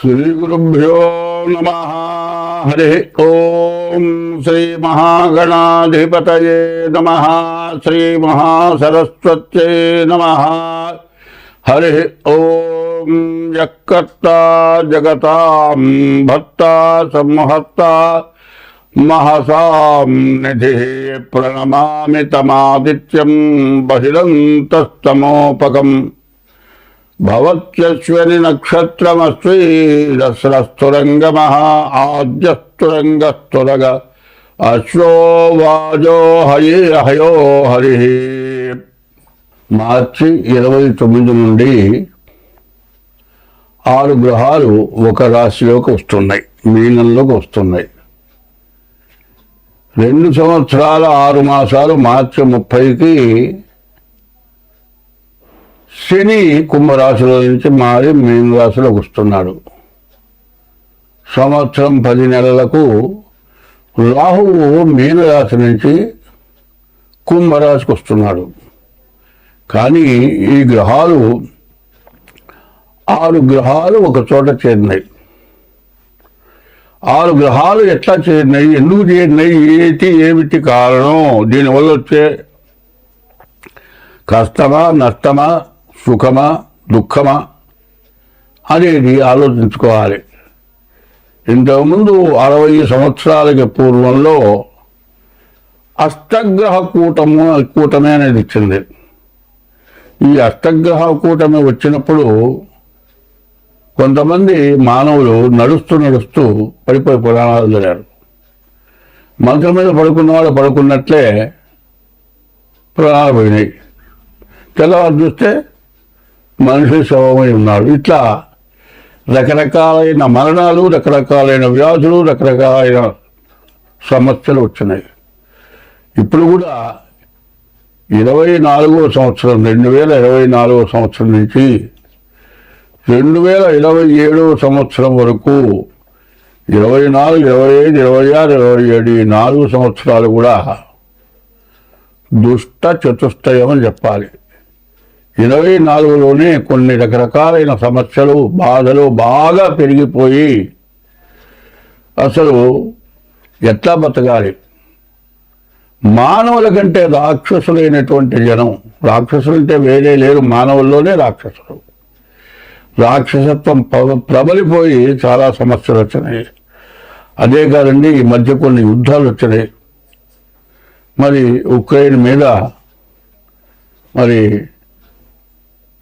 శ్రీగురుభ్యో నమ. హరి ఓం శ్రీ మహాగణాధిపతయే నమ. శ్రీ మహాసరస్వత్యై నమ. హరి ఓం యక్కర్త జగతాం భర్త సంహర్త మహసాం నిధి ప్రణమామి తమాదిత్యం బహిరంతస్తమోపకం భవత్యశ్వని నక్షత్రమస్వీరస్రస్తురంగమ ఆద్యస్తురంగస్తురగ అశ్వో వాజో హరి హయో హరి మార్చి ఇరవై తొమ్మిది నుండి ఆరు గ్రహాలు ఒక రాశిలోకి వస్తున్నాయి మీనంలోకి వస్తున్నాయి. రెండు సంవత్సరాల ఆరు మాసాలు మార్చి ముప్పైకి శని కుంభరాశిలో నుంచి మారి మీన రాశిలోకి వస్తున్నాడు. సంవత్సరం పది నెలలకు రాహువు మీనరాశి నుంచి కుంభరాశికి వస్తున్నాడు. కానీ ఈ గ్రహాలు ఆరు గ్రహాలు ఒక చోట చేరినాయి. ఆరు గ్రహాలు ఎట్లా చేరినాయి ఎందుకు చేరినాయి ఏటి ఏమిటి కారణం దీనివల్ల వచ్చే కష్టమా నష్టమా సుఖమా దుఃఖమా అనేది ఆలోచించుకోవాలి. ఇంతకుముందు అరవై సంవత్సరాలకి పూర్వంలో అష్టగ్రహ కూటము కూటమి అనేది ఇచ్చింది. ఈ అష్టగ్రహ కూటమి వచ్చినప్పుడు కొంతమంది మానవులు నడుస్తూ నడుస్తూ పడిపోయి పురాణాలు జరిగారు మంచం మీద పడుకున్న వాళ్ళు పడుకున్నట్లే ప్రాణాలు పోయినాయి. తెల్లవారు చూస్తే మనిషి శవమై ఉన్నాడు ఇట్లా రకరకాలైన మరణాలు రకరకాలైన వ్యాధులు రకరకాలైన సమస్యలు వచ్చినాయి. ఇప్పుడు కూడా ఇరవై నాలుగో సంవత్సరం రెండు వేల ఇరవై నాలుగో సంవత్సరం నుంచి రెండు వేల ఇరవై ఏడవ సంవత్సరం వరకు ఇరవై నాలుగు ఇరవై ఐదు ఇరవై ఆరు ఇరవై ఏడు ఈ నాలుగు సంవత్సరాలు కూడా దుష్ట చతుష్టయం అని చెప్పాలి. ఇరవై నాలుగులోనే కొన్ని రకరకాలైన సమస్యలు బాధలు బాగా పెరిగిపోయి అసలు ఎట్లా బతకాలి? మానవుల కంటే రాక్షసులైనటువంటి జనం రాక్షసులు అంటే వేరే లేరు మానవుల్లోనే రాక్షసులు. రాక్షసత్వం ప్రబలిపోయి చాలా సమస్యలు వచ్చినాయి. అదే కాదండి ఈ మధ్య కొన్ని యుద్ధాలు వచ్చినాయి. మరి ఉక్రెయిన్ మీద మరి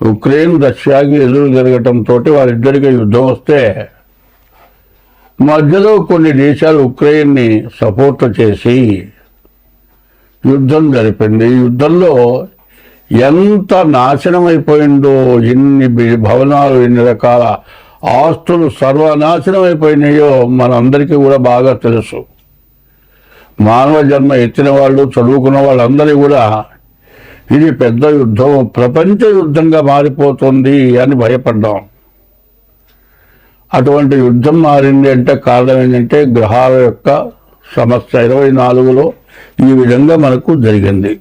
ఉక్రెయిన్ రష్యాకి ఎదురు జరగటంతో వారిద్దరికి యుద్ధం వస్తే మధ్యలో కొన్ని దేశాలు ఉక్రెయిన్ని సపోర్ట్ చేసి యుద్ధం జరిపింది. ఈ యుద్ధంలో ఎంత నాశనం అయిపోయిందో ఎన్ని భవనాలు ఎన్ని రకాల ఆస్తులు సర్వనాశనం అయిపోయినాయో మనందరికీ కూడా బాగా తెలుసు. మానవ జన్మ ఎత్తిన వాళ్ళు చదువుకున్న వాళ్ళందరూ కూడా ఇది పెద్ద యుద్ధం ప్రపంచ యుద్ధంగా మారిపోతుంది అని భయపడ్డాం. అటువంటి యుద్ధం మారింది అంటే కారణం ఏంటంటే గ్రహాల యొక్క సమస్య. ఇరవై నాలుగులో ఈ విధంగా మనకు జరిగింది.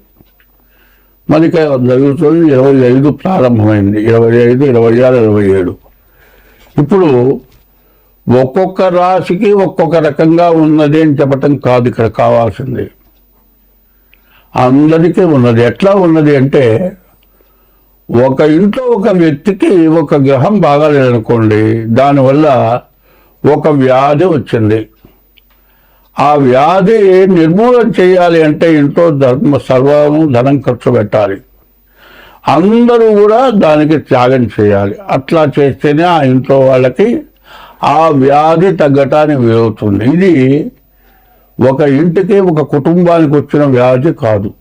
మనకి జరుగుతుంది ఇరవై ఐదు ప్రారంభమైంది. ఇరవై ఐదు ఇరవై ఆరు ఇరవై ఏడు. ఇప్పుడు ఒక్కొక్క రాశికి ఒక్కొక్క రకంగా ఉన్నది అని చెప్పటం కాదు ఇక్కడ కావాల్సింది. అందరికీ ఉన్నది. ఎట్లా ఉన్నది అంటే ఒక ఇంట్లో ఒక వ్యక్తికి ఒక గ్రహం బాగాలేదనుకోండి దానివల్ల ఒక వ్యాధి వచ్చింది. ఆ వ్యాధి నిర్మూలన చేయాలి అంటే ఇంట్లో ధర్మ సర్వము ధనం ఖర్చు పెట్టాలి. అందరూ కూడా దానికి త్యాగం చేయాలి. అట్లా చేస్తేనే ఆ ఇంట్లో వాళ్ళకి ఆ వ్యాధి తగ్గటానికి వీలవుతుంది. ఇది ఒక ఇంటికి ఒక కుటుంబానికి వచ్చిన వ్యాధి కాదు.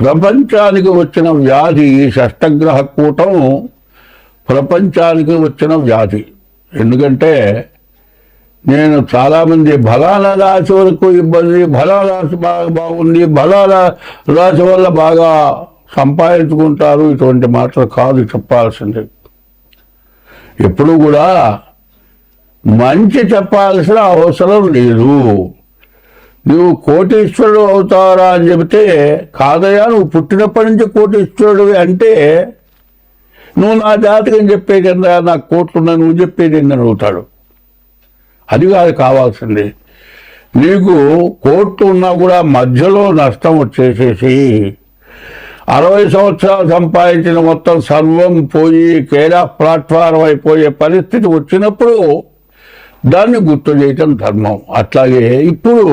ప్రపంచానికి వచ్చిన వ్యాధి ఈ షష్టగ్రహ కూటం ప్రపంచానికి వచ్చిన వ్యాధి. ఎందుకంటే నేను చాలామంది బలాల రాశి వరకు ఇబ్బంది బలాల రాశి బాగా బాగుంది బలాల రాశి వల్ల బాగా సంపాదించుకుంటారు. ఇటువంటి మాటలు కాదు చెప్పాల్సింది. ఎప్పుడు కూడా మంచి చెప్పాల్సిన అవసరం లేదు. నువ్వు కోటీశ్వరుడు అవుతారా అని చెబితే కాదయా నువ్వు పుట్టినప్పటి నుంచి కోటీశ్వరుడు అంటే నువ్వు నా జాతకం చెప్పేది కింద నాకు కోట్లున్నా నువ్వు చెప్పేది ఏందని అవుతాడు అది కాదు కావాల్సింది. నీకు కోట్లు ఉన్నా కూడా మధ్యలో నష్టం వచ్చేసేసి అరవై సంవత్సరాలు సంపాదించిన మొత్తం సర్వం పోయి కేడా ప్లాట్ఫారం అయిపోయే పరిస్థితి వచ్చినప్పుడు దాన్ని గుర్తు చేయటం ధర్మం. అట్లాగే ఇప్పుడు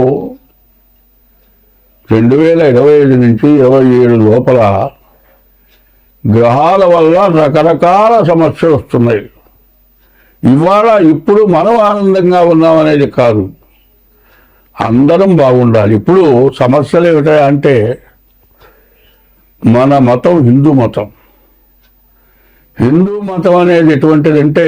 రెండు వేల ఇరవై ఐదు నుంచి ఇరవై ఏడు లోపల గ్రహాల వల్ల రకరకాల సమస్యలు వస్తున్నాయి. ఇవాళ ఇప్పుడు మనం ఆనందంగా ఉన్నామనేది కాదు. అందరం బాగుండాలి. ఇప్పుడు సమస్యలు ఏమిటంటే మన మతం హిందూ మతం. హిందూ మతం అనేది ఎటువంటిదంటే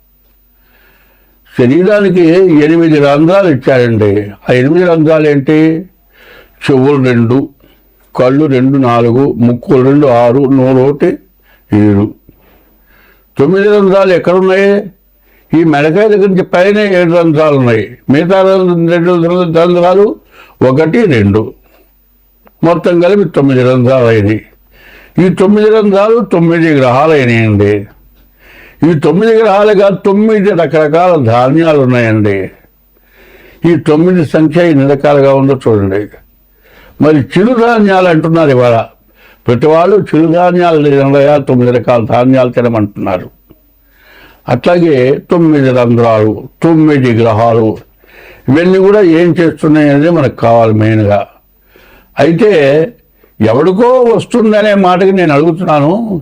శరీరానికి ఎనిమిది రంధ్రాలు ఇచ్చారండి. ఆ ఎనిమిది రంధ్రాలు ఏంటి? చెవులు రెండు కళ్ళు రెండు నాలుగు ముక్కులు రెండు ఆరు నోరు ఒకటి ఏడు. తొమ్మిది రంధ్రాలు ఎక్కడున్నాయి? ఈ మెడకాయ దగ్గర నుంచి పైన ఏడు రంధ్రాలు ఉన్నాయి. మిగతా రెండు రంధ్రాలు ఒకటి రెండు. మొత్తం కలిపి తొమ్మిది రంధ్రాలు అయినాయి ఈ తొమ్మిది రంధ్రాలు తొమ్మిది గ్రహాలు అయినాయండి ఈ తొమ్మిది గ్రహాలుగా తొమ్మిది రకరకాల ధాన్యాలు ఉన్నాయండి ఈ తొమ్మిది సంఖ్య ఎన్ని రకాలుగా ఉందో చూడండి. మరి చిరుధాన్యాలు అంటున్నారు ఇవాళ. ప్రతి వాళ్ళు చిరుధాన్యాలు లేదా తొమ్మిది రకాల ధాన్యాలు తినమంటున్నారు. అట్లాగే తొమ్మిది రంధ్రాలు తొమ్మిది గ్రహాలు ఇవన్నీ కూడా ఏం చేస్తున్నాయి అనేది మనకు కావాలి మెయిన్గా. అయితే ఎవడికో వస్తుందనే మాటకి నేను అడుగుతున్నాను.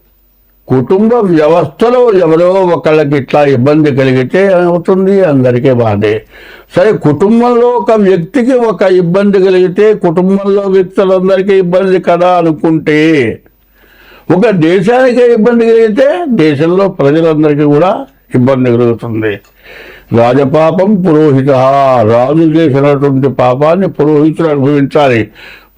కుటుంబ వ్యవస్థలో ఎవరో ఒకళ్ళకి ఇట్లా ఇబ్బంది కలిగితే అవుతుంది అందరికీ బాధే. సరే కుటుంబంలో ఒక వ్యక్తికి ఒక ఇబ్బంది కలిగితే కుటుంబంలో వ్యక్తులందరికీ ఇబ్బంది కదా అనుకుంటే ఒక దేశానికే ఇబ్బంది కలిగితే దేశంలో ప్రజలందరికీ కూడా ఇబ్బంది కలుగుతుంది. రాజపాపం పురోహిత. రాజు చేసినటువంటి పాపాన్ని పురోహితుడు అనుభవించాలి.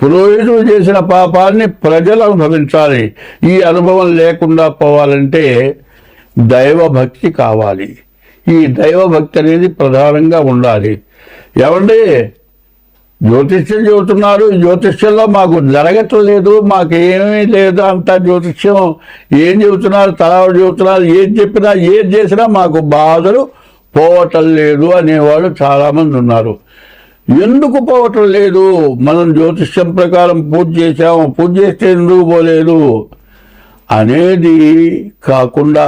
పురోహితుడు చేసిన పాపాన్ని ప్రజలు అనుభవించాలి. ఈ అనుభవం లేకుండా పోవాలంటే దైవభక్తి కావాలి. ఈ దైవభక్తి అనేది ప్రధానంగా ఉండాలి. ఏమండి? జ్యోతిష్యం చెబుతున్నారు. జ్యోతిష్యంలో మాకు జరగట్లేదు మాకు ఏమీ లేదు అంత జ్యోతిష్యం. ఏం చెబుతున్నారు? తలా చెబుతున్నారు. ఏం చెప్పినా ఏం చేసినా మాకు బాధలు పోవటం లేదు అనేవాళ్ళు చాలామంది ఉన్నారు. ఎందుకు పోవటం లేదు? మనం జ్యోతిష్యం ప్రకారం పూజ చేసాము పూజ చేస్తే ఎందుకు పోలేదు? అనేది కాకుండా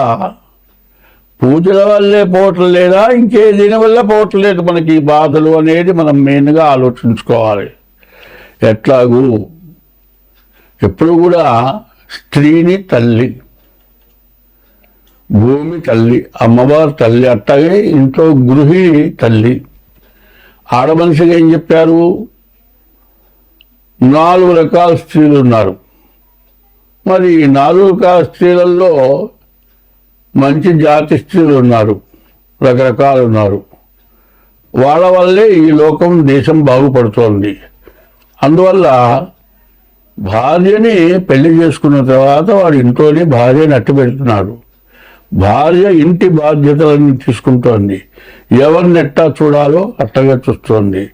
పూజల వల్లే పోవటం లేదా ఇంకే దీని వల్ల పోవటం లేదు మనకి. ఈ బాధలు అనేది మనం మెయిన్గా ఆలోచించుకోవాలి. ఎట్లాగూ ఎప్పుడు కూడా స్త్రీని తల్లి భూమి తల్లి అమ్మవారు తల్లి అట్లాగే ఇంట్లో గృహిణి తల్లి ఆడమనిషిగా ఏం చెప్పారు? నాలుగు రకాల స్త్రీలు ఉన్నారు. మరి ఈ నాలుగు రకాల స్త్రీలలో మంచి జాతి స్త్రీలు ఉన్నారు. రకరకాలు ఉన్నారు. వాళ్ళ వల్లే ఈ లోకం దేశం బాగుపడుతోంది. అందువల్ల భార్యని పెళ్ళి చేసుకున్న తర్వాత వాడు ఇంట్లోనే భార్యని అట్టు పెడుతున్నాడు భార్య ఇంటి బాధ్యతలను తీసుకుంటోంది. ఎవరిని ఎట్టా చూడాలో అట్టగా చూస్తోంది.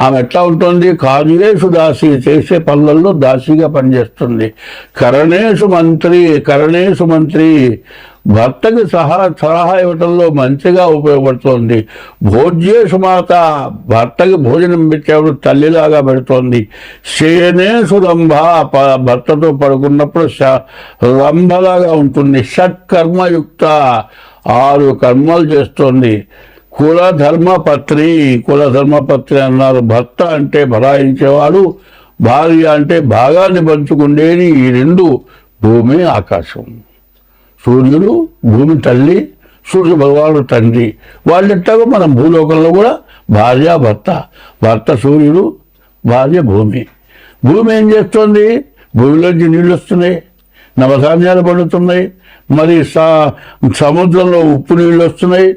ఆమె ఎట్లా ఉంటుంది? కార్యేషు దాసి చేసే పనులలో దాసిగా పనిచేస్తుంది. కరణేషు మంత్రి కరణేషు మంత్రి భర్తకి సహా సలహా ఇవ్వటంలో మంచిగా ఉపయోగపడుతోంది. భోజ్యేషు మాత భర్తకి భోజనం పెట్టేప్పుడు తల్లిలాగా పెడుతోంది. శయనేషు రంభ భర్తతో పడుకున్నప్పుడు రంభలాగా ఉంటుంది. షట్కర్మయుక్త ఆరు కర్మలు చేస్తోంది. కుల ధర్మపత్రి కుల ధర్మపత్రి అన్నారు. భర్త అంటే భరాయించేవాడు భార్య అంటే భాగాన్ని పంచుకుండేది ఈ రెండు భూమి ఆకాశం. సూర్యుడు భూమి తల్లి సూర్య భగవానుడు తండ్రి. వాళ్ళెట్టాగో మనం భూలోకంలో కూడా భార్య భర్త. భర్త సూర్యుడు భార్య భూమి. భూమి ఏం చేస్తుంది? భూమిలోంచి నీళ్ళు వస్తున్నాయి నవధాన్యాలు పండుతున్నాయి మరి సముద్రంలో ఉప్పు నీళ్ళు వస్తున్నాయి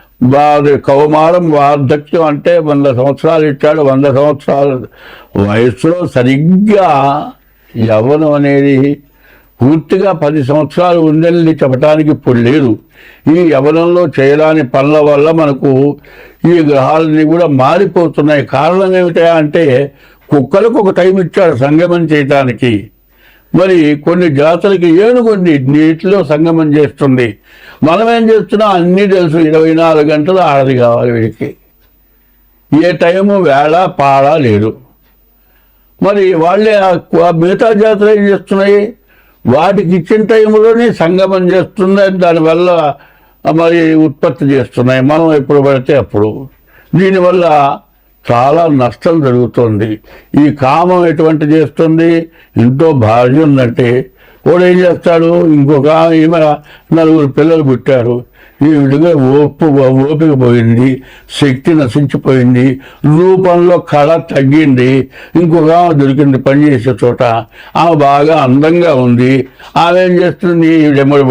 వారి కౌమారం వార్ధక్యం అంటే వంద సంవత్సరాలు ఇచ్చాడు వంద సంవత్సరాలు వయస్సులో సరిగ్గా యవ్వనం అనేది పూర్తిగా పది సంవత్సరాలు ఉందని చెప్పడానికి ఇప్పుడు లేదు. ఈ యవనంలో చేయడానికి పనుల వల్ల మనకు ఈ గ్రహాలన్నీ కూడా మారిపోతున్నాయి. కారణం ఏమిటా అంటే కుక్కలకు ఒక టైం ఇచ్చాడు సంగమం చేయటానికి. మరి కొన్ని జాతులకి ఏనుగుంది నీటిలో సంగమం చేస్తుంది. మనం ఏం చేస్తున్నాం అన్నీ తెలుసు. ఇరవై నాలుగు గంటలు ఆడది కావాలి వీడికి. ఏ టైము వేళ పాడ లేదు. మరి వాళ్ళే మిగతా జాతులు ఏం చేస్తున్నాయి? వాటికి ఇచ్చిన టైంలోనే సంగమం చేస్తున్నాయి దానివల్ల మరి ఉత్పత్తి చేస్తున్నాయి. మనం ఎప్పుడు పడితే అప్పుడు. దీనివల్ల చాలా నష్టం జరుగుతుంది. ఈ కామం ఎటువంటి చేస్తుంది? ఇంట్లో భార్య ఉందంటే వాడు ఏం చేస్తాడు? ఇంకొక ఈమె నలుగురు పిల్లలు పుట్టారు. ఈ విధంగా ఓపు ఓపిక పోయింది శక్తి నశించిపోయింది రూపంలో కళ తగ్గింది ఇంకొక ఆమె దొరికింది పనిచేసే చోట. ఆమె బాగా అందంగా ఉంది. ఆమె ఏం చేస్తుంది ఈవిడెమ్మడి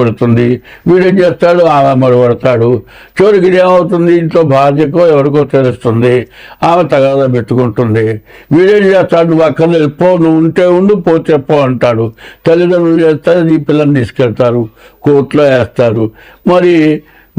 వీడేం చేస్తాడు? ఆమె మడబడతాడు చివరికి ఏమవుతుంది ఇంట్లో భార్యకో ఎవరికో తెలుస్తుంది. ఆమె తగాదా పెట్టుకుంటుంది. వీడేం చేస్తాడు? నువ్వు అక్కడ పో నువ్వు ఉంటే ఉండు పోతే పో అంటాడు. తల్లిదండ్రులు చేస్తారు ఈ పిల్లల్ని తీసుకెళ్తారు కోర్టులో వేస్తారు. మరి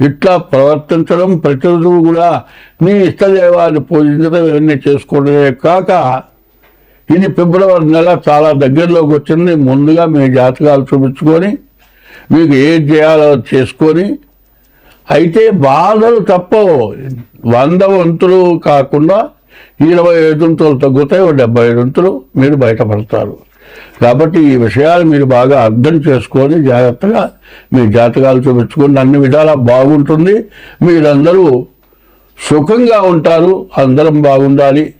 ఇట్లా ప్రవర్తించడం ప్రతిరోజు కూడా నీ ఇష్టదేవాన్ని పూజించడం ఇవన్నీ చేసుకోవడమే కాక ఇది ఫిబ్రవరి నెల చాలా దగ్గరలోకి వచ్చింది. ముందుగా మీ జాతకాలు చూపించుకొని మీకు ఏం చేయాలో చేసుకొని అయితే బాధలు తప్పవు. వంద వంతులు కాకుండా ఇరవై ఐదు వంతులు తగ్గుతాయి ఓ డెబ్బై ఐదు వంతులు మీరు బయటపడతారు. కాబట్టి ఈ విషయాలు మీరు బాగా అర్థం చేసుకొని జాగ్రత్తగా మీ జాతకాలు చూపించుకొని అన్ని విధాలా బాగుంటుంది. మీరందరూ సుఖంగా ఉంటారు. అందరం బాగుండాలి.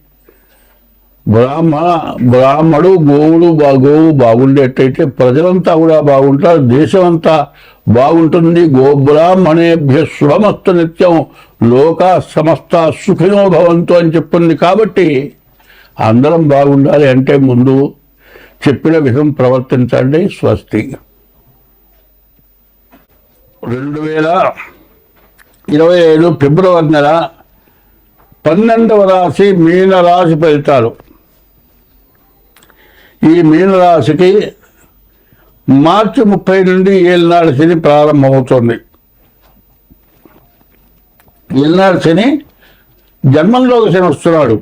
బ్రాహ్మ బ్రాహ్మడు గోవులు బా- గోవు బాగుండేటైతే ప్రజలంతా కూడా బాగుంటారు. దేశం అంతా బాగుంటుంది. గోబ్రాహ్మణేభ్య శుభమస్తు నిత్యం లోక సమస్త సుఖినో భవంతు అని చెప్పింది కాబట్టి అందరం బాగుండాలి అంటే ముందు చెప్పిన విధం ప్రవర్తించండి స్వస్తి. రెండు వేల ఇరవై ఏడు ఫిబ్రవరి నెల పన్నెండవ రాశి మీనరాశి ఫలితాలు. ఈ మీనరాశికి మార్చి ముప్పై నుండి ఏళ్ళనాడు శని ప్రారంభమవుతుంది. ఏళ్ళనాడు శని జన్మంలోకి శని వస్తున్నాడు.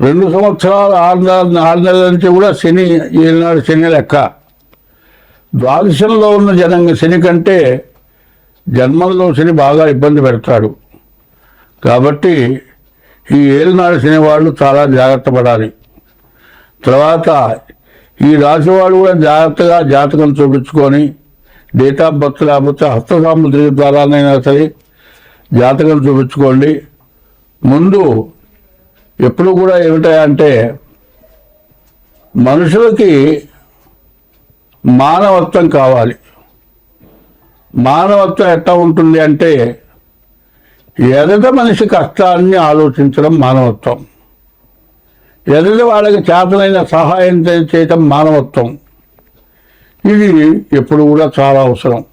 రెండు సంవత్సరాలు ఆరు నెలల ఆరు నెలల నుంచి కూడా శని ఏనాడు శని లెక్క. ద్వాదశంలో ఉన్న జనంగా శని కంటే జన్మంలో శని బాగా ఇబ్బంది పెడతాడు. కాబట్టి ఈ ఏలినాడు శని వాళ్ళు చాలా జాగ్రత్త పడాలి. తర్వాత ఈ రాశి వాళ్ళు కూడా జాగ్రత్తగా జాతకం చూపించుకొని డేట్ ఆఫ్ బర్త్ లేకపోతే హస్త సాముద్రిక ద్వారానైనా సరే జాతకం చూపించుకోండి. ముందు ఎప్పుడు కూడా ఏమిటాయంటే మనుషులకి మానవత్వం కావాలి. మానవత్వం ఎట్లా ఉంటుంది అంటే ఎదట మనిషి కష్టాన్ని ఆలోచించడం మానవత్వం. ఎదట వాళ్ళకి చేతనైన సహాయం చేయటం మానవత్వం. ఇది ఎప్పుడు కూడా చాలా అవసరం.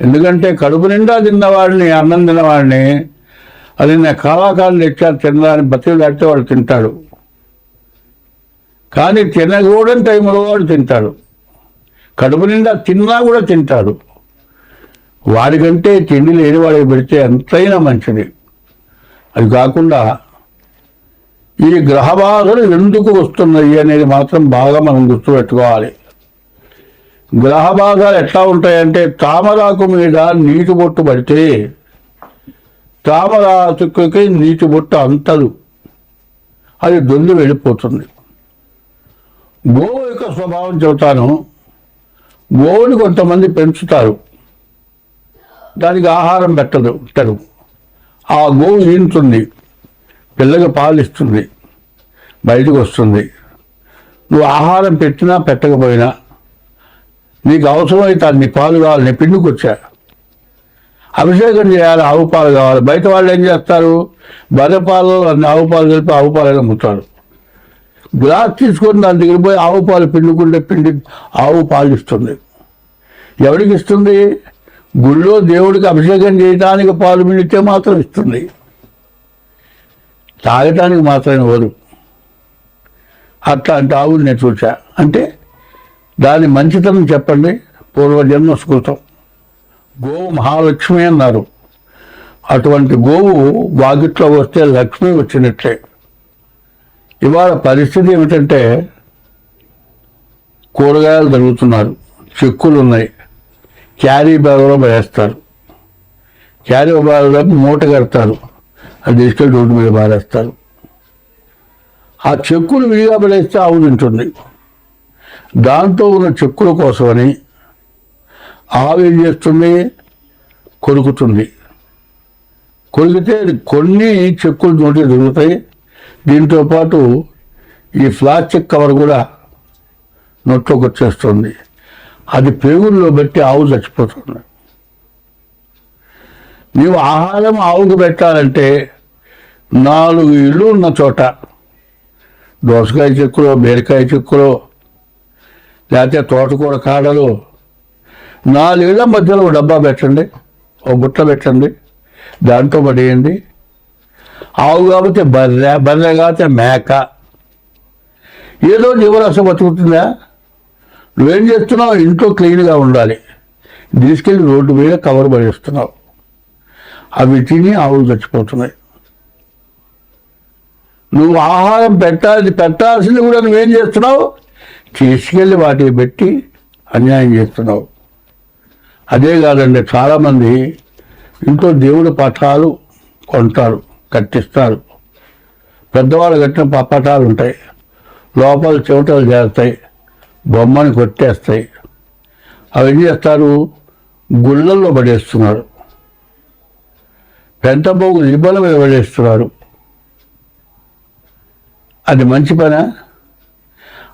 ఎందుకంటే కడుపు నిండా తిన్నవాడిని అన్నం తిన్నవాడిని అది నా కళాకారులు తెచ్చారు తినడానికి బతికి దాటితే వాడు తింటాడు. కానీ తినకూడని టైంలో వాడు తింటాడు. కడుపు నిండా తిన్నా కూడా తింటాడు. వాడికంటే తిండి లేని వాడికి పెడితే ఎంతైనా మంచిది. అది కాకుండా ఈ గ్రహబాధలు ఎందుకు వస్తున్నాయి అనేది మాత్రం బాగా మనం గుర్తుపెట్టుకోవాలి. గ్రహ బాధలు ఎట్లా ఉంటాయంటే తామరాకు మీద నీటి బొట్టు పడితే తామరాకుకి నీటి బొట్టు అంతదు అది దొల్లి వెళ్ళిపోతుంది. గోవు యొక్క స్వభావం చెబుతాను. గోవుని కొంతమంది పెంచుతారు. దానికి ఆహారం పెట్టదు పెట్టరు. ఆ గోవు ఈనుతుంది. పిల్లకి పాలిస్తుంది బయటకు వస్తుంది. నువ్వు ఆహారం పెట్టినా పెట్టకపోయినా నీకు అవసరమైతే నీ పాలు కావాలి నీ పిండికి వచ్చా. అభిషేకం చేయాలి ఆవు పాలు కావాలి. బయట వాళ్ళు ఏం చేస్తారు? బర్రె పాలు అన్ని ఆవు పాలు కలిపి ఆవు పాలు అమ్ముతారు గ్లాస్ తీసుకొని దాని దగ్గర పోయి ఆవు పాలు పిండుకుంటే పిండి ఆవు పాలు ఇస్తుంది. ఎవరికి ఇస్తుంది? గుళ్ళో దేవుడికి అభిషేకం చేయడానికి పాలు పిండితే మాత్రం ఇస్తుంది. తాగటానికి మాత్రమే ఇవ్వదు. అట్లాంటి ఆవులు నేను చూసా అంటే దాని మంచితనం చెప్పండి. పూర్వజన్మ స్కృతం. గోవు మహాలక్ష్మి అన్నారు. అటువంటి గోవు వాకిట్లో వస్తే లక్ష్మి వచ్చినట్లే. ఇవాళ పరిస్థితి ఏమిటంటే కూరగాయలు దొరుకుతున్నారు. చెక్కులు ఉన్నాయి క్యారీ బ్యాగ్లో వేస్తారు. క్యారీ బ్యాగ్లో మూట కడతారు. అది తీసుకెళ్ళి రోడ్డు మీద పారేస్తారు. ఆ చెక్కులు విడిగా పడేస్తే ఆవు తింటుంది. దాంతో ఉన్న చెక్కుల కోసమని ఆవు ఏం చేస్తుంది కొరుకుతుంది. కొరికితే కొన్ని చెక్కులు నోటి దొరుకుతాయి. దీంతో పాటు ఈ ప్లాస్టిక్ కవర్ కూడా నోట్లోకి వచ్చేస్తుంది. అది పేగుల్లో పెట్టి ఆవు చచ్చిపోతుంది. నీవు ఆహారం ఆవుకు పెట్టాలంటే నాలుగు ఇళ్ళు ఉన్న చోట దోసకాయ చెక్కులో బీరకాయ చెక్కులో లేకపోతే తోటకూర కాడలు నాలుగేళ్ళ మధ్యలో ఒక డబ్బా పెట్టండి ఒక బుట్ట పెట్టండి దాంట్లో పడేయండి. ఆవు కాబట్టి బర్రె బర్రె కాబట్టి మేక. ఏదో జీవరాశి బతుకుతుందా? నువ్వేం చేస్తున్నావు? ఇంట్లో క్లీన్గా ఉండాలి. తీసుకెళ్ళి రోడ్డు మీద కవర్ పడేస్తున్నావు. అవి తిని ఆవులు చచ్చిపోతున్నాయి. నువ్వు ఆహారం పెట్టాలి పెట్టాల్సింది కూడా నువ్వేం చేస్తున్నావు? తీసుకెళ్ళి వాటికి పెట్టి అన్యాయం చేస్తున్నావు. అదే కాదండి చాలామంది ఇంట్లో దేవుడి పటాలు కొంటారు కట్టిస్తారు. పెద్దవాళ్ళు కట్టిన ప- పటాలు ఉంటాయి. లోపల చెవుటలు చేస్తాయి బొమ్మని కొట్టేస్తాయి. అవి ఏం చేస్తారు? గుళ్ళల్లో పడేస్తున్నారు. పెంట పోగు నిబ్బల మీద పడేస్తున్నారు. అది మంచి పనా?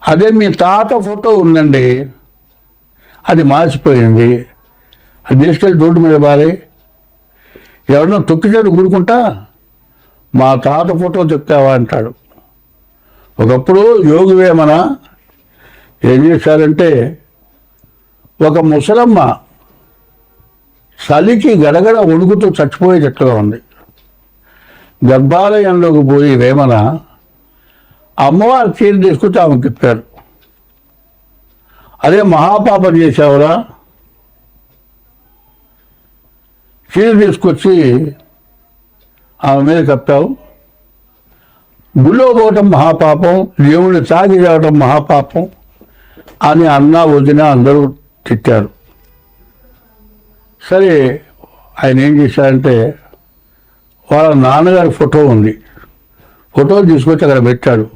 అదే మీ తాత ఫోటో ఉందండి. అది మార్చిపోయింది అది తీసుకెళ్ళి రోడ్డు మీద బారే ఎవరన్నా తొక్కిచాడు ఊరుకుంటా మా తాత ఫోటో తొక్కావా అంటాడు. ఒకప్పుడు యోగి వేమన ఏం చేశారంటే ఒక ముసలమ్మ చలికి గడగడ వణుకుతూ చచ్చిపోయేటట్లుగా ఉంది. గర్భాలయంలోకి పోయి వేమన అమ్మవారి చీర తీసుకుంటే ఆమె చెప్పారు అదే మహాపాపం చేసావురా చీర తీసుకొచ్చి ఆమె మీద కప్పావు. గుళ్ళో పోవటం మహాపాపం దేవుడిని తాగి రావడం మహాపాపం అని అన్న వదిన అందరూ తిట్టారు. సరే ఆయన ఏం చేశారంటే వాళ్ళ నాన్నగారి ఫోటో ఉంది. ఫోటో తీసుకొచ్చి అక్కడ పెట్టాడు.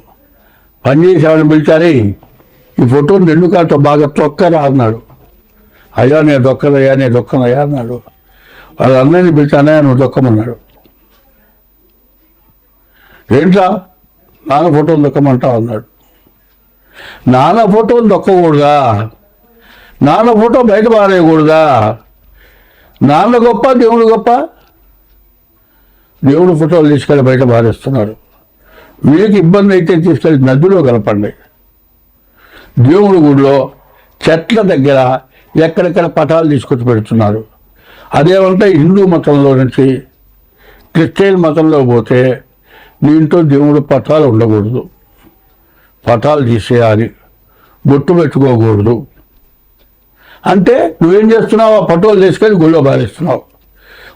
పని చేసేవాడిని పిలిచారే ఈ ఫోటోని రెండు కాళ్ళతో బాగా తొక్కరా అన్నాడు. అయ్యా నేను దొక్కదయ్యా నేను దొక్కనయ్యా అన్నాడు. వాళ్ళందరినీ అన్నయ్యని పిలిచానే నువ్వు దొక్కమన్నాడు. ఏంట్రా? నాన్న ఫోటోని దొక్కమంటావు అన్నాడు. నాన్న ఫోటోని దొక్కకూడదా? నాన్న ఫోటో బయట పారేయకూడదా? నాన్న గొప్ప దేవుడు గొప్ప? దేవుడు ఫోటోలు తీసుకెళ్ళి బయట పారేస్తున్నారు మీకు ఇబ్బంది అయితే తీసుకెళ్ళి నదిలో కలపండి. దేవుడి గుడిలో చెట్ల దగ్గర ఎక్కడెక్కడ పటాలు తీసుకొచ్చి పెడుతున్నారు. అదేమంటే హిందూ మతంలో నుంచి క్రిస్టియన్ మతంలో పోతే దీంట్లో దేవుడు పటాలు ఉండకూడదు. పటాలు తీసేయాలి. బొట్టు పెట్టుకోకూడదు. అంటే నువ్వేం చేస్తున్నావు? ఆ పటోలు తీసుకొని గుళ్ళో బారేస్తున్నావు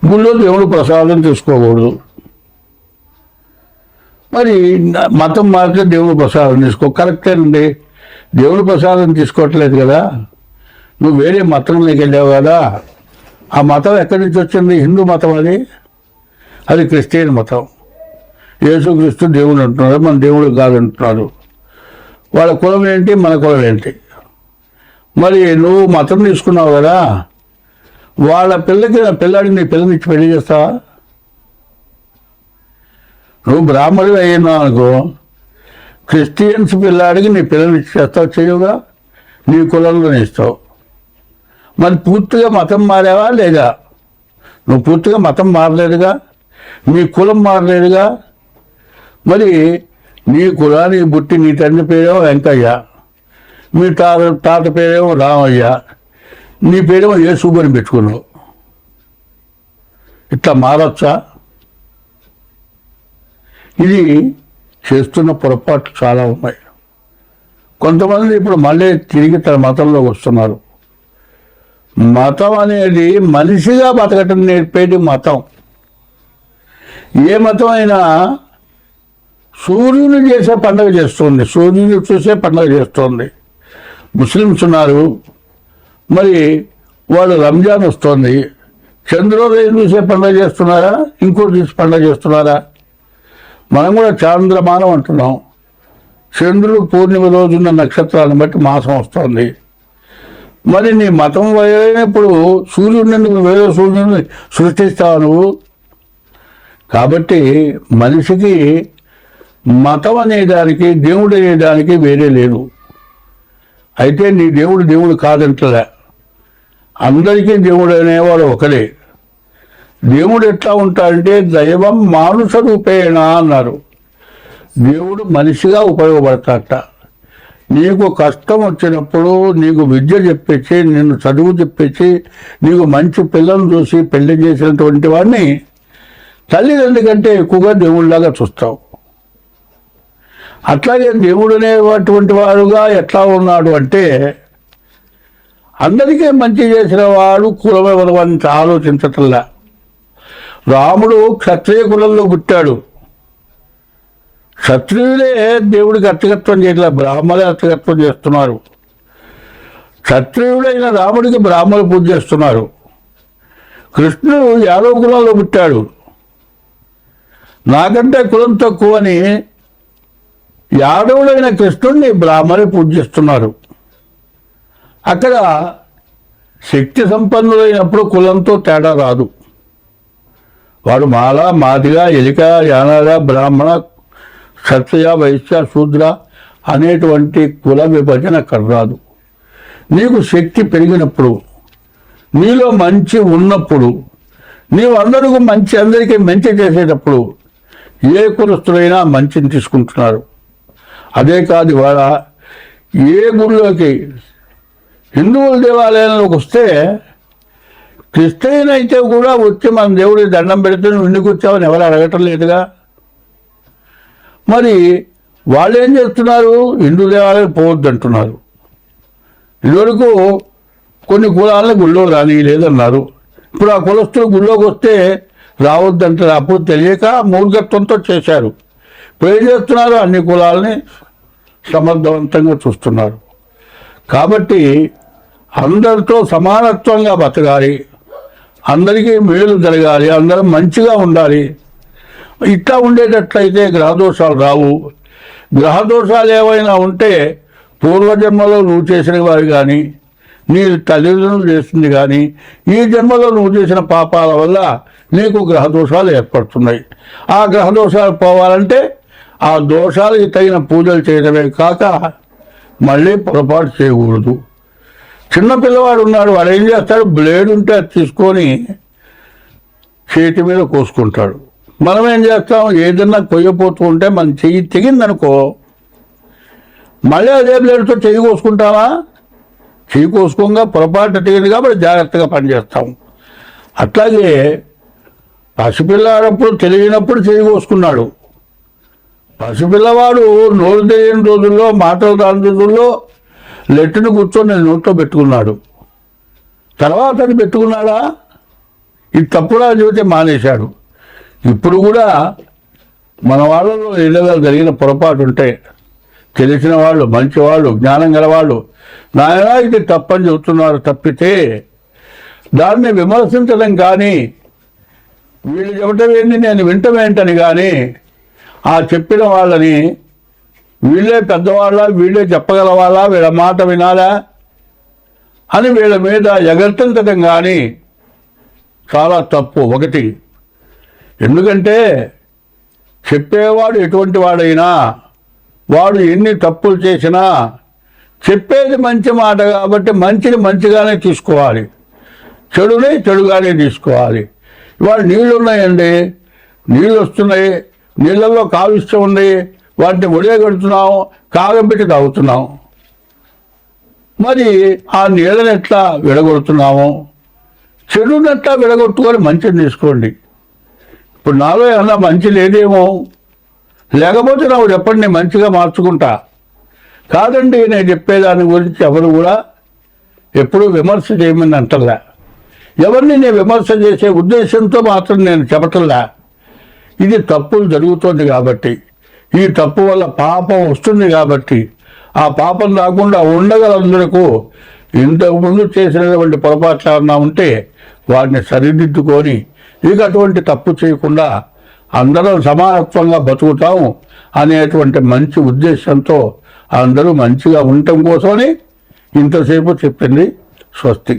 గుళ్ళో దేవుడు ప్రసాదం తీసుకోకూడదు. మరి మతం మారితే దేవుడు ప్రసాదం తీసుకో. కరెక్టేనండి దేవుడు ప్రసాదం తీసుకోవట్లేదు కదా. నువ్వు వేరే మతంలోకి వెళ్ళావు కదా. ఆ మతం ఎక్కడి నుంచి వచ్చింది? హిందూ మతం అది? అది క్రిస్టియన్ మతం. యేసుక్రీస్తు దేవుడు అంటున్నారు మన దేవుడు కాదంటున్నారు వాళ్ళ కులం ఏంటి? మన కులం ఏంటి? మరి నువ్వు మతం తీసుకున్నావు కదా వాళ్ళ పిల్లకి పిల్లాడి నీ పిల్లని ఇచ్చి పెళ్ళి చేస్తావా? నువ్వు బ్రాహ్మణుడు అయ్యినావు అనుకో క్రిస్టియన్స్ పిల్లాడికి నీ పిల్లని ఇచ్చి చేస్తావు చేయవుగా? నీ కులంలోనే ఇస్తావు. మరి పూర్తిగా మతం మారావా లేదా? నువ్వు పూర్తిగా మతం మారలేదుగా? నీ కులం మారలేదుగా? మరి నీ కులానికి పుట్టి నీ తండ్రి పేరేమో వెంకయ్య మీ తాత తాత పేరేమో రామయ్య నీ పేరేమో యేసుబు అని పెట్టుకున్నావు. ఇట్లా మారచ్చా? ఇది చేస్తున్న పొరపాట్లు చాలా ఉన్నాయి. కొంతమంది ఇప్పుడు మళ్ళీ తిరిగి తన మతంలోకి వస్తున్నారు. మతం అనేది మనిషిగా బతకటం నేర్పేది మతం. ఏ మతం అయినా సూర్యుని చేసే పండుగ చేస్తుంది. సూర్యుని చూసే పండుగ చేస్తుంది. ముస్లిమ్స్ ఉన్నారు. మరి వాళ్ళు రంజాన్ వస్తుంది. చంద్రోదయం చూసే పండుగ చేస్తున్నారా? ఇంకోటి చూసి పండుగ చేస్తున్నారా? మనం కూడా చాంద్రమానం అంటున్నాం. చంద్రుడు పూర్ణిమ రోజున్న నక్షత్రాలను బట్టి మాసం వస్తుంది. మరి నీ మతం అయినప్పుడు సూర్యుడిని నువ్వు వేరే సూర్యుడిని సృష్టిస్తావు నువ్వు. కాబట్టి మనిషికి మతం అనేదానికి దేవుడు అనేదానికి వేరే లేదు. అయితే నీ దేవుడు దేవుడు కాదంటలే. అందరికీ దేవుడు అనేవాడు ఒకడే. దేవుడు ఎట్లా ఉంటాడంటే దైవం మానుష రూపేణ అన్నారు. దేవుడు మనిషిగా ఉపయోగపడతాట నీకు కష్టం వచ్చినప్పుడు నీకు విద్య చెప్పించి నిన్ను చదువు చెప్పించి నీకు మంచి పిల్లలు చూసి పెళ్ళి చేసినటువంటి వాడిని తల్లిదండ్రి కంటే ఎక్కువగా దేవుళ్ళలాగా చూస్తావు. అట్లాగే దేవుడు అనేటువంటి వాడుగా ఎట్లా ఉన్నాడు అంటే అందరికీ మంచి చేసిన వాడు కులమెవరు ఆలోచించటల్లా ఆలోచించటంలా. రాముడు క్షత్రియ కులంలో పుట్టాడు. క్షత్రియులే దేవుడికి అర్చకత్వం చేయట్లే బ్రాహ్మణులే అర్చకత్వం చేస్తున్నారు. క్షత్రియుడైన రాముడికి బ్రాహ్మణులు పూజ చేస్తున్నారు. కృష్ణుడు యాదవ కులంలో పుట్టాడు. నాకంటే కులం తక్కువని యాదవుడైన కృష్ణుడిని బ్రాహ్మణి పూజిస్తున్నారు అక్కడ శక్తి సంపన్నులైనప్పుడు కులంతో తేడా రాదు. వాడు మాల మాదిగా ఎలిక యానాద బ్రాహ్మణ క్షత్రియ వైశ్య శూద్ర అనేటువంటి కుల విభజన కర్రాదు. రాదు నీకు శక్తి పెరిగినప్పుడు నీలో మంచి ఉన్నప్పుడు నీవు అందరికీ మంచి అందరికీ మంచి చేసేటప్పుడు ఏ కులస్తులైనా మంచిని తీసుకుంటున్నారు అదే కాదు ఇవాళ ఏ గుడిలోకి హిందువుల దేవాలయంలోకి వస్తే క్రిస్టియన్ అయితే కూడా వచ్చి మన దేవుడికి దండం పెడితే నువ్వు ఎందుకు వచ్చావని ఎవరు అడగటం లేదుగా. మరి వాళ్ళు ఏం చేస్తున్నారు? హిందూ దేవాలయం పోవద్దు అంటున్నారు. ఇదివరకు కొన్ని కులాలను గుళ్ళో రాని లేదన్నారు ఇప్పుడు ఆ కులస్తులు గుళ్ళోకి వస్తే రావద్దంటారు. అప్పుడు తెలియక మూర్ఘత్వంతో చేశారు. ఇప్పుడు ఏం చేస్తున్నారు? అన్ని కులాలని సమర్థవంతంగా చూస్తున్నారు. కాబట్టి అందరితో సమానత్వంగా బతకాలి. అందరికీ మేలు జరగాలి. అందరం మంచిగా ఉండాలి. ఇట్లా ఉండేటట్లయితే గ్రహదోషాలు రావు. గ్రహదోషాలు ఏవైనా ఉంటే పూర్వజన్మలో నువ్వు చేసిన వారు కానీ నీ తల్లిదండ్రులు చేస్తుంది కానీ ఈ జన్మలో నువ్వు చేసిన పాపాల వల్ల నీకు గ్రహదోషాలు ఏర్పడుతున్నాయి. ఆ గ్రహదోషాలు పోవాలంటే ఆ దోషాలకి తగిన పూజలు చేయడమే కాక మళ్ళీ పొరపాటు చేయకూడదు. చిన్న పిల్లవాడు ఉన్నాడు వాడు ఏం చేస్తాడు? బ్లేడ్ ఉంటే అది తీసుకొని చేతి మీద కోసుకుంటాడు. మనం ఏం చేస్తాం? ఏదన్నా కొయ్యపోతూ ఉంటే మన చెయ్యి తెగిందనుకో మళ్ళీ అదే బ్లేడ్తో చెయ్యి కోసుకుంటామా చెయ్యి కోసుకోగా పొరపాటు తెగింది కాబట్టి జాగ్రత్తగా పనిచేస్తాం. అట్లాగే పసిపిల్లాడప్పుడు తెలియనప్పుడు చెయ్యి కోసుకున్నాడు. పసిపిల్లవాడు నోరు తెలియని రోజుల్లో మాటలు రాని రోజుల్లో లెట్టును కూర్చొని నోట్లో పెట్టుకున్నాడు. తర్వాత అది పెట్టుకున్నాడా? ఇది తప్పుడా చెబితే మానేశాడు. ఇప్పుడు కూడా మన వాళ్ళలో ఏదైనా జరిగిన పొరపాటు ఉంటే తెలిసిన వాళ్ళు మంచివాళ్ళు జ్ఞానం గలవాళ్ళు నాయన ఇది తప్పని చెబుతున్నారు తప్పితే దాన్ని విమర్శించడం కానీ వీళ్ళు చెప్పటం ఏంటి నేను వింటమేంటని కానీ ఆ చెప్పిన వాళ్ళని వీళ్ళే పెద్దవాళ్ళ వీళ్ళే చెప్పగలవాళ్ళ వీళ్ళ మాట వినాలా? అని వీళ్ళ మీద ఎగర్తించడం కానీ చాలా తప్పు. ఒకటి ఎందుకంటే చెప్పేవాడు ఎటువంటి వాడైనా వాడు ఎన్ని తప్పులు చేసినా చెప్పేది మంచి మాట కాబట్టి మంచిని మంచిగానే తీసుకోవాలి చెడుని చెడుగానే తీసుకోవాలి. ఇవాళ నీళ్ళు ఉన్నాయండి. నీళ్ళు వస్తున్నాయి. నీళ్ళల్లో కాలుష్యం ఉంది. వాటిని ఒడియగడుతున్నాం. కాగబెట్టి తాగుతున్నాం. మరి ఆ నీళ్ళని ఎట్లా విడగొడుతున్నాము? చెడునట్లా విడగొట్టుకొని మంచిని తీసుకోండి. ఇప్పుడు నాలో ఏమన్నా మంచి లేదేమో? లేకపోతే నాకు చెప్పండి నేను మంచిగా మార్చుకుంటా? కాదండి నేను చెప్పేదాని గురించి ఎవరు కూడా ఎప్పుడూ విమర్శ చేయమని అంటలే ఎవరిని నేను విమర్శ చేసే ఉద్దేశంతో మాత్రం నేను చెప్పటంలా. ఇది తప్పులు జరుగుతోంది కాబట్టి ఈ తప్పు వల్ల పాపం వస్తుంది కాబట్టి ఆ పాపం రాకుండా ఉండగలందరకు ఇంతకుముందు చేసినటువంటి పొరపాట్లు ఏమన్నా ఉంటే వాటిని సరిదిద్దుకొని ఇక అటువంటి తప్పు చేయకుండా అందరం సమానత్వంగా బతుకుతాము అనేటువంటి మంచి ఉద్దేశంతో అందరూ మంచిగా ఉండటం కోసమని ఇంతసేపు చెప్పింది స్వస్తి.